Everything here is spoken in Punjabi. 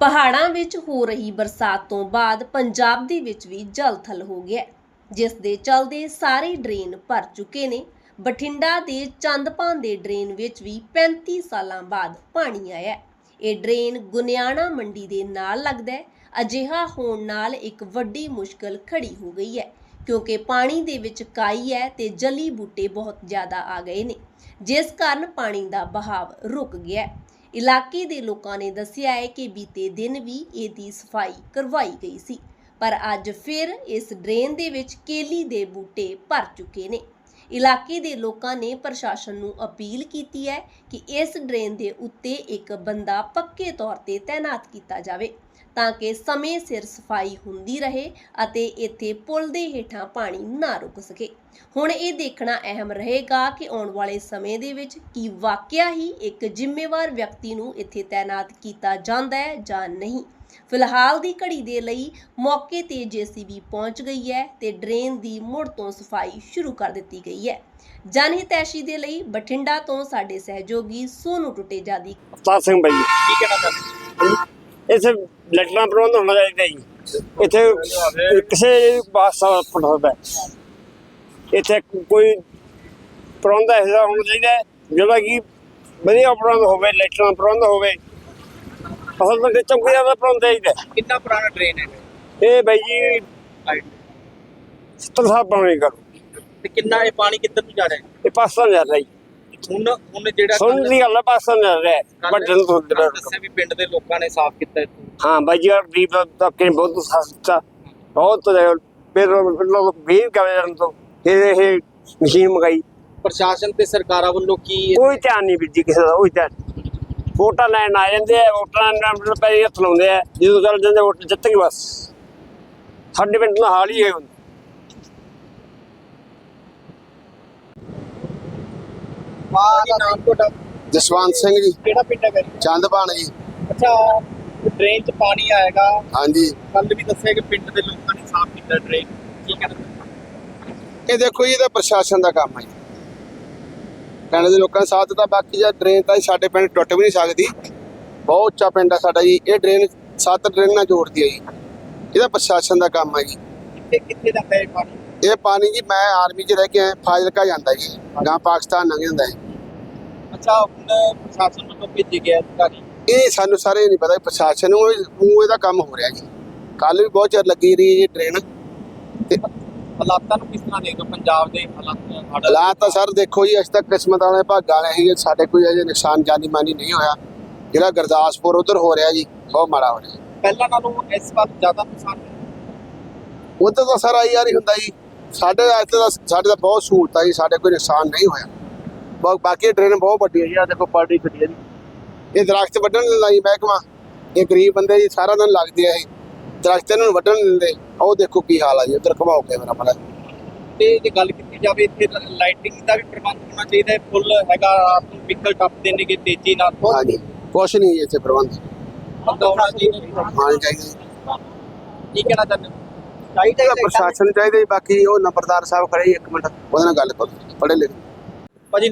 ਪਹਾੜਾਂ ਵਿੱਚ ਹੋ ਰਹੀ ਬਰਸਾਤ ਤੋਂ ਬਾਅਦ ਪੰਜਾਬ ਦੇ ਵਿੱਚ ਵੀ ਜਲ ਥਲ ਹੋ ਗਿਆ ਜਿਸ ਦੇ ਚਲਦੇ ਸਾਰੇ ਡਰੇਨ ਭਰ ਚੁੱਕੇ ਨੇ। ਬਠਿੰਡਾ ਦੇ ਚੰਦਪਾਨ ਦੇ ਡਰੇਨ ਵਿੱਚ ਵੀ 35 ਸਾਲਾਂ ਬਾਅਦ ਪਾਣੀ ਆਇਆ ਹੈ। ਇਹ ਡਰੇਨ ਗੁਨਿਆਣਾ ਮੰਡੀ ਦੇ ਨਾਲ ਲੱਗਦਾ ਹੈ। ਅਜਿਹਾ ਹੋਣ ਨਾਲ ਇੱਕ ਵੱਡੀ ਮੁਸ਼ਕਲ ਖੜੀ ਹੋ ਗਈ ਹੈ, ਕਿਉਂਕਿ ਪਾਣੀ ਦੇ ਵਿੱਚ ਕਾਈ ਹੈ ਤੇ ਜਲੀ ਬੂਟੇ ਬਹੁਤ ਜ਼ਿਆਦਾ ਆ ਗਏ ਨੇ, ਜਿਸ ਕਾਰਨ ਪਾਣੀ ਦਾ ਬਹਾਵ ਰੁਕ ਗਿਆ ਹੈ। ਇਲਾਕੇ ਦੇ ਲੋਕਾਂ ਨੇ ਦੱਸਿਆ ਹੈ ਕਿ ਬੀਤੇ ਦਿਨ ਵੀ ਇਹਦੀ ਸਫ਼ਾਈ ਕਰਵਾਈ ਗਈ ਸੀ, ਪਰ ਅੱਜ ਫਿਰ ਇਸ ਡਰੇਨ ਦੇ ਵਿੱਚ ਕੇਲੀ ਦੇ ਬੂਟੇ ਭਰ ਚੁੱਕੇ ਨੇ। ਇਲਾਕੇ ਦੇ ਲੋਕਾਂ ਨੇ ਪ੍ਰਸ਼ਾਸਨ ਨੂੰ ਅਪੀਲ ਕੀਤੀ ਹੈ ਕਿ ਇਸ ਡਰੇਨ ਦੇ ਉੱਤੇ ਇੱਕ ਬੰਦਾ ਪੱਕੇ ਤੌਰ ਤੇ ਤਾਇਨਾਤ ਕੀਤਾ ਜਾਵੇ। ਤਾਂ ਕਿ ਸਮੇਂ ਸਿਰ ਸਫ਼ਾਈ ਹੁੰਦੀ ਰਹੇ ਅਤੇ ਇੱਥੇ ਪੁਲ ਦੇ ਹੇਠਾਂ ਪਾਣੀ ਨਾ ਰੁਕ ਸਕੇ। ਹੁਣ ਇਹ ਦੇਖਣਾ ਅਹਿਮ ਰਹੇਗਾ ਕਿ ਆਉਣ ਵਾਲੇ ਸਮੇਂ ਦੇ ਵਿੱਚ ਕੀ ਵਾਕਿਆ ਹੀ ਇੱਕ ਜ਼ਿੰਮੇਵਾਰ ਵਿਅਕਤੀ ਨੂੰ ਇੱਥੇ ਤਾਇਨਾਤ ਕੀਤਾ ਜਾਂਦਾ ਹੈ ਜਾਂ ਨਹੀਂ। ਫਿਲਹਾਲ ਦੀ ਘੜੀ ਦੇ ਲਈ ਮੌਕੇ ਤੇ ਜੀਸੀਬੀ ਪਹੁੰਚ ਗਈ ਹੈ ਤੇ ਡਰੇਨ ਦੀ ਮੁੜ ਤੋਂ ਸਫ਼ਾਈ ਸ਼ੁਰੂ ਕਰ ਦਿੱਤੀ ਗਈ ਹੈ। ਜਨਹਿਤੈਸ਼ੀ ਦੇ ਲਈ ਬਠਿੰਡਾ ਤੋਂ ਸਾਡੇ ਸਹਿਯੋਗੀ ਸੋਨੂ ਟੁਟੇਜਾ ਦੀ ਅਵਤਾਰ ਸਿੰਘ ਬਾਈ ਕੀ ਕਹਿਣਾ ਚਾਹੁੰਦੇ ਇੱਥੇ ਲੈਟਰਾਂ ਪ੍ਰਬੰਧ ਹੋਣਾ ਚਾਹੀਦਾ ਜੀ। ਇੱਥੇ ਕਿਸੇ ਬਾਸਾ ਪੜਦਾ ਇੱਥੇ ਕੋਈ ਪ੍ਰਬੰਧ ਐਸਾ ਹੋਣਾ ਚਾਹੀਦਾ ਜਿਹੜਾ ਕਿ ਵਧੀਆ ਪ੍ਰਬੰਧ ਹੋਵੇ ਲੈਟਰਾਂ ਪ੍ਰਬੰਧ ਹੋਵੇ। ਅਸਲ ਵਿੱਚ ਚੌਕੀਦਾਰ ਦਾ ਪ੍ਰਬੰਧ ਚਾਹੀਦਾ। ਕਿੰਨਾ ਪੁਰਾਣਾ ਟ੍ਰੇਨ ਹੈ? ਇਹ ਬਾਈ ਜੀ 70 ਸਾਲ ਪੁਰਾਣੀ ਕਰੋ ਤੇ ਕਿੰਨਾ ਇਹ ਪਾਣੀ ਕਿੱਧਰ ਨੂੰ ਜਾ ਰਿਹਾ ਹੈ? ਇਹ ਪਾਕਿਸਤਾਨ ਜਾ ਰਿਹਾ ਜੀ। ਹੁਣ ਹੁਣ ਜਿਹੜਾ ਸੁਣ ਦੀ ਗੱਲ ਹੈ ਪਾਕਿਸਤਾਨ ਜਾ ਰਿਹਾ ਹੈ ਵੱਡੇ ਨੂੰ ਤੋਂ ਕੱਲ੍ਹ ਦੱਸਿਆ ਵੀ ਪਿੰਡ ਦੇ ਲੋਕਾਂ ਨੇ ਸਾਫ਼ ਕੀਤਾ ਇੱਥੋਂ। ਹਾਂ ਬਾਈ ਜੀ ਗਰੀਬ ਤਬਕੇ ਨੇ ਬਹੁਤ ਸਸਤਾ ਬਹੁਤ ਫਿਰ ਲੋਕ ਵੀਰ ਕਰਨ ਤੋਂ ਫਿਰ ਇਹ ਮਸ਼ੀਨ ਮੰਗਾਈ। ਪ੍ਰਸ਼ਾਸਨ ਤੇ ਸਰਕਾਰਾਂ ਵੱਲੋਂ ਕੀ ਕੋਈ ਧਿਆਨ ਨਹੀਂ ਵੀਰ ਜੀ ਕਿਸੇ ਦਾ ਕੋਈ ਧਿਆਨ। ਵੋਟਾਂ ਲੈਣ ਆ ਜਾਂਦੇ ਆ ਵੋਟਾਂ ਨਾਲ ਪੈਰੀ ਹੱਥ ਲਾਉਂਦੇ ਆ। ਜਦੋਂ ਚੱਲ ਜਾਂਦੇ ਵੋਟ ਜਿੱਤ ਗਈ ਬਸ। ਸਾਡੇ ਪਿੰਡ ਦਾ ਹਾਲ ਹੀ ਇਹ। ਨਾਮ ਤੁਹਾਡਾ? ਜਸਵੰਤ ਸਿੰਘ ਜੀ। ਕਿਹੜਾ ਪਿੰਡ ਹੈਗਾ ਜੀ? ਚੰਦਪਾਣ ਜੀ। ਅੱਛਾ ਟ੍ਰੇਨ 'ਚ ਪਾਣੀ ਆਏਗਾ ਹਾਂਜੀ। ਕੱਲ ਵੀ ਦੱਸਿਆ ਕਿ ਪਿੰਡ ਦੇ ਲੋਕਾਂ ਨੇ ਸਾਫ਼ ਕੀਤਾ ਕੀ ਕਹਿਣਾ ਇਹ ਦੇਖੋ ਜੀ ਇਹਦਾ ਪ੍ਰਸ਼ਾਸਨ ਦਾ ਕੰਮ ਹੈ। ਪਿੰਡ ਦੇ ਲੋਕਾਂ ਨੇ ਸਾਥ ਦਿੱਤਾ ਬਾਕੀ ਜੇ ਡਰੇਨ ਤਾਂ ਸਾਡੇ ਪਿੰਡ ਟੁੱਟ ਵੀ ਨਹੀਂ ਸਕਦੀ। ਬਹੁਤ ਉੱਚਾ ਪਿੰਡ ਆ ਸਾਡਾ ਜੀ। ਇਹ ਡਰੇਨ ਸੱਤ ਡਰੇਨਾਂ ਜੋੜਦੀ ਹੈ ਜੀ। ਇਹਦਾ ਪ੍ਰਸ਼ਾਸਨ ਦਾ ਕੰਮ ਹੈ ਜੀ। ਕਿੱਥੇ ਕਿੱਥੇ ਇਹ ਪਾਣੀ? ਇਹ ਪਾਣੀ ਜੀ ਮੈਂ ਆਰਮੀ 'ਚ ਰਹਿ ਕੇ ਆਇਆ ਫਾਜ਼ਿਲਕਾ ਜਾਂਦਾ ਜੀ ਗਾਂ ਪਾਕਿਸਤਾਨ ਲੰਘ ਜਾਂਦਾ ਹੈ। ਅੱਛਾ ਹੁਣ ਪ੍ਰਸ਼ਾਸਨ ਵੱਲੋਂ ਭੇਜੇ ਗਿਆ ਅਧਿਕਾਰੀ? ਇਹ ਸਾਨੂੰ ਸਾਰੇ ਨਹੀਂ ਪਤਾ ਪ੍ਰਸ਼ਾਸਨ ਨੂੰ ਉਹ ਇਹਦਾ ਕੰਮ ਹੋ ਰਿਹਾ ਜੀ। ਕੱਲ ਵੀ ਬਹੁਤ ਚਿਰ ਲੱਗੀ ਰਹੀ ਇਹ ਟ੍ਰੇਨ ਤੇ ਹਾਲਾਤਾਂ ਨੂੰ ਕਿਸ ਤਰ੍ਹਾਂ ਦੇਖਦੇ ਹੋ? ਪੰਜਾਬ ਦੇ ਹਾਲਾਤ ਹਾਲਾਤ ਤਾਂ ਸਰ ਦੇਖੋ ਜੀ ਅਸੀਂ ਤਾਂ ਕਿਸਮਤ ਵਾਲੇ ਭਾਗਾਂ ਵਾਲੇ ਸੀਗੇ ਸਾਡੇ ਕੋਈ ਅਜੇ ਨੁਕਸਾਨ ਜਾਨੀ ਮਾਨੀ ਨਹੀਂ ਹੋਇਆ। ਜਿਹੜਾ ਗੁਰਦਾਸਪੁਰ ਉਧਰ ਹੋ ਰਿਹਾ ਜੀ ਬਹੁਤ ਮਾੜਾ ਹੋ ਰਿਹਾ। ਪਹਿਲਾਂ ਨਾਲੋਂ ਇਸ ਵਾਰ ਜ਼ਿਆਦਾ ਨੁਕਸਾਨ ਉਧਰ ਤਾਂ ਸਰ ਆਈ ਯਾਰ ਹੀ ਹੁੰਦਾ ਜੀ। ਸਾਡੇ ਇੱਥੇ ਤਾਂ ਸਾਡੇ ਤਾਂ ਬਹੁਤ ਸਹੂਲਤ ਆ ਜੀ ਸਾਡੇ ਕੋਈ ਨੁਕਸਾਨ ਨਹੀਂ ਹੋਇਆ। ਬਾਕੀ ਟ੍ਰੇਨ ਬਹੁਤ ਵੱਡੀ ਹੈ ਜੀ ਆ ਦੇਖੋ ਪਾਰਟੀ ਖੜੀ ਹੈ ਜੀ। ਇਹ ਦਰਖਤ ਵੱਢਣ ਲਾਈ ਮਹਿਕਮਾ। ਇਹ ਗਰੀਬ ਬੰਦੇ ਜੀ ਸਾਰਾ ਦਿਨ ਲੱਗਦੇ ਆ ਇਹ। ਦਰਖਤ ਇਹਨਾਂ ਨੂੰ ਵੱਢਣ ਦਿੰਦੇ। ਉਹ ਦੇਖੋ ਕੀ ਹਾਲ ਆ ਜੀ ਉਧਰ ਘਮਾਓ ਕੇ ਮੇਰਾ ਮੜਾ ਤੇ ਜੇ ਗੱਲ ਕੀਤੀ ਜਾਵੇ ਇੱਥੇ ਲਾਈਟਿੰਗ ਦਾ ਵੀ ਪ੍ਰਬੰਧ ਹੋਣਾ ਚਾਹੀਦਾ ਹੈ। ਫੁੱਲ ਹੈਗਾ ਰਾਤ ਨੂੰ ਵਹੀਕਲ ਟੱਪਦੇ ਨੇਗੇ ਤੇਜ਼ੀ ਨਾਲ। ਹਾਂਜੀ ਕੁਛ ਨਹੀਂ ਇੱਥੇ ਪ੍ਰਬੰਧ। ਹਾਂ ਚਾਹੀਦਾ ਕੀ ਕਹਿਣਾ ਚਾਹੁੰਦੇ ਹੋ ਚਾਹੀਦਾ ਪ੍ਰਸ਼ਾਸਨ ਚਾਹੀਦਾ ਜੀ ਬਾਕੀ ਉਹ ਨੰਬਰਦਾਰ ਸਾਹਿਬ ਖੜੇ ਜੀ ਇੱਕ ਮਿੰਟ ਉਹਦੇ ਨਾਲ ਗੱਲ ਕਰੋ ਪੜ੍ਹੇ ਲਿਖੇ। ਭਾਜੀ